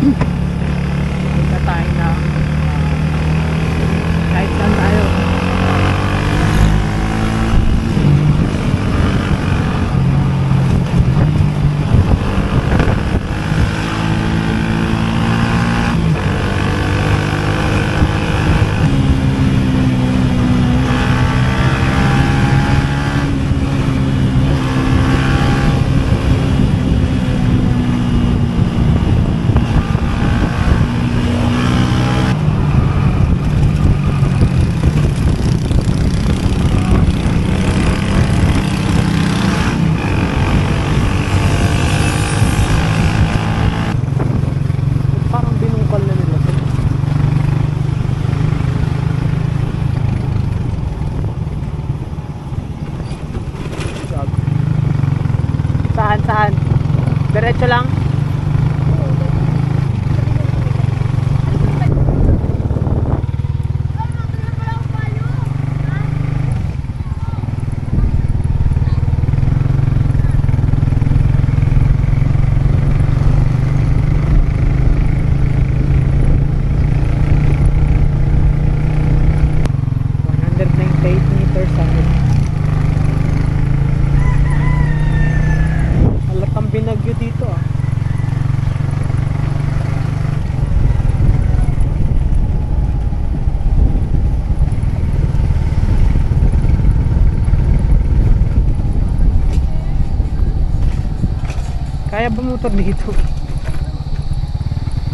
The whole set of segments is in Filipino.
Mm-hmm. Saan? Diretso lang? Kaya ba motor dito?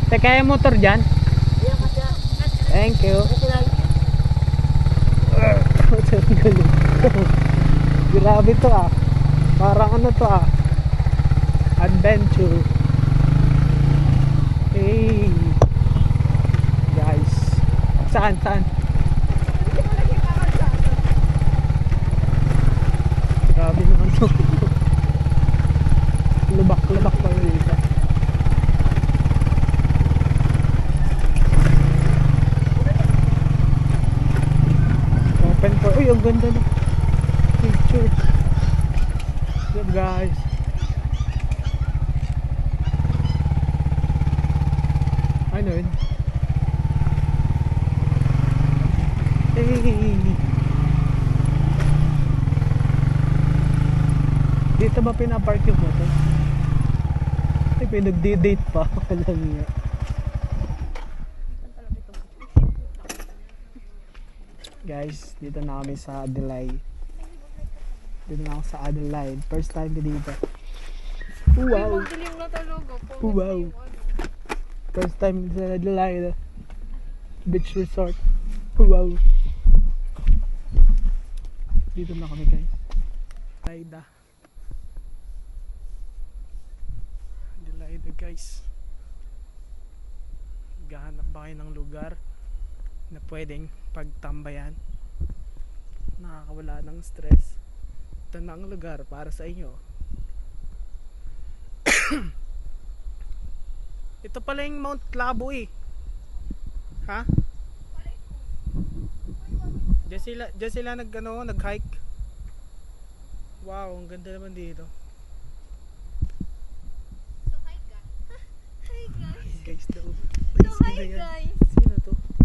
Te, kaya motor dyan? Thank you. Ang galing. Grabe to ah. Parang ano to ah. Adventure. Hey. Guys. Saan, saan? Grabe naman to. Lubak-lubak pa dito. Open for... Uy, ang ganda na. Picture. Good guys. Ano yun? Hey! Dito ba pinapark yung motor? Ay, pinagdi-date pa. Walang nga. Guys, dito na kami sa Adelaide. Dito na ako sa Adelaide. First time ko dito. Wow! Wow. First time sa Adelaide. Beach resort. Wow! Dito na kami guys. Adelaide. Adelaide guys. Gahanap ba kayo ng lugar na pwedeng pagtambayan? Nakakawala ng stress. Ito na ang lugar para sa inyo. Ito pala yung Mount Labo eh. Ha? Diyan sila, diyan sila nag, ano, nag-hike. Wow, ang ganda naman dito. So, hi guys. Hi guys. Guys, daw. So, hi guys. Sino to?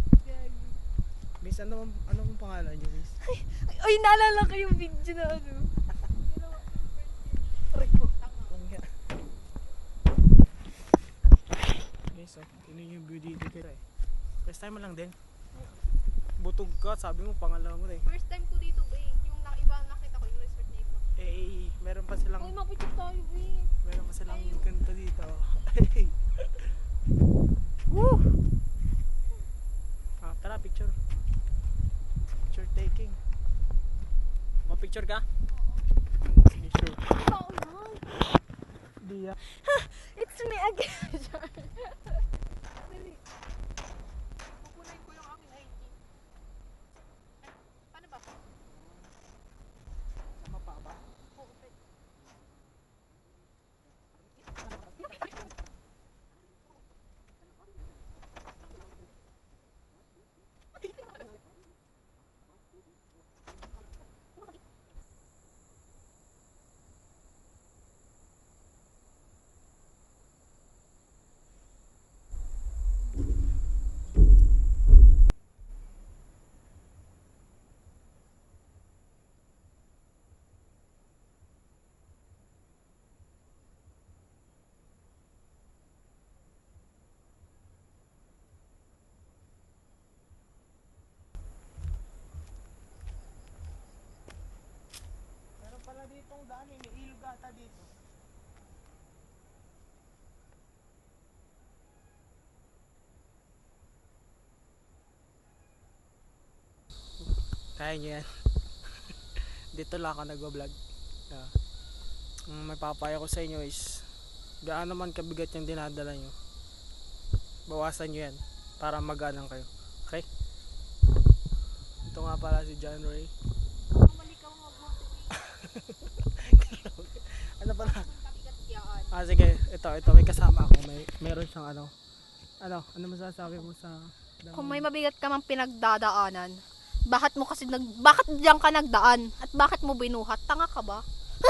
Miss, ano, ano ang pangalan niyo, Miss? Ay, naalala ko yung video na ano. Nga. Guys, oh, tinan yung view dito guys. First time mo lang din. Butog ka, sabi mo pangalawa mo eh. First time ko dito, ba Yung na iba nakita ko, yung resort na iba. Eh, meron pa silang Uy, mapicture tayo, eh. Meron pa silang Ayun. ganito dito. Woo! Ah, tara, picture. Picture taking. Mapicture ka? Sige. Oh, no. Di ah. It's me again. tong daan eh. May ilog ata dito. Kaya nyo yan. dito lang ako nagwa-vlog. Yeah. Ang may papaya ko sa inyo is gaano man kabigat yung dinadala nyo. Bawasan nyo yan para maganang kayo. Okay? Ito nga pala si John Ray. Kamali ka mga motivate. Ano pala? Ah, sige. Ito, ito. May kasama ako. May, meron siyang ano. Ano? Ano masasabi mo sa... Kung may mabigat ka mang pinagdadaanan, bakit mo kasi nag bakit diyan ka nagdaan at bakit mo binuhat? Tanga ka ba?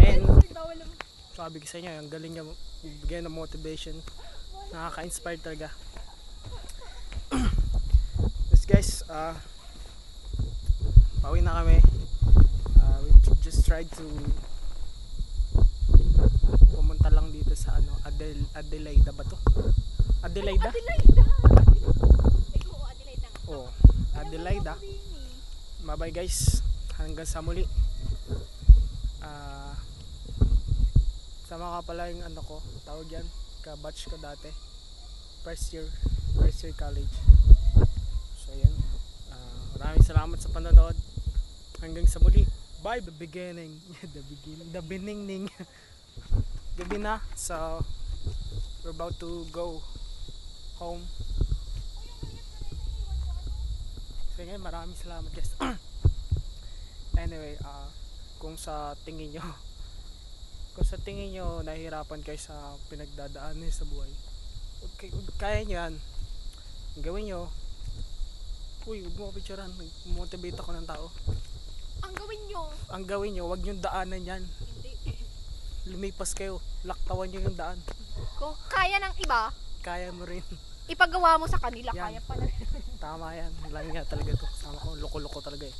And, sabi ko sa inyo, ang galing niya bigyan ng motivation. Nakaka-inspire talaga. yes guys, ah pauwi na kami. Just tried to pumunta lang dito sa ano, Adel Adelaida ba to? Adelaida? Adelaida. Ikaw, Adelaida. Oo, Adelaida. Bye bye guys. Hanggang sa muli. Ah sama ka pala yung ano ko, tawag yan, ka-batch ko dati. First year, first year college. So yan. Ah, maraming salamat sa panonood. Hanggang sa muli. Bye the beginning. the beginning. The beginning. Gabi na. So we're about to go home. So ngayon, maraming salamat guys. anyway, ah kung sa tingin nyo, kung sa tingin nyo nahihirapan kayo sa pinagdadaan niyo sa buhay, okay, kaya nyo yan, gawin nyo, uy, huwag mo ako picturean, motivate ako ng tao. Ang gawin nyo. Ang gawin nyo, huwag nyo daanan yan. Hindi. Lumipas kayo, laktawan nyo yung daan. Kung kaya ng iba, Kaya mo rin. ipagawa mo sa kanila. Yan. Kaya pala. Tama yan. Lang nga talaga to. Sama ko, loko-loko talaga eh.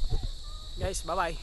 Guys, bye-bye.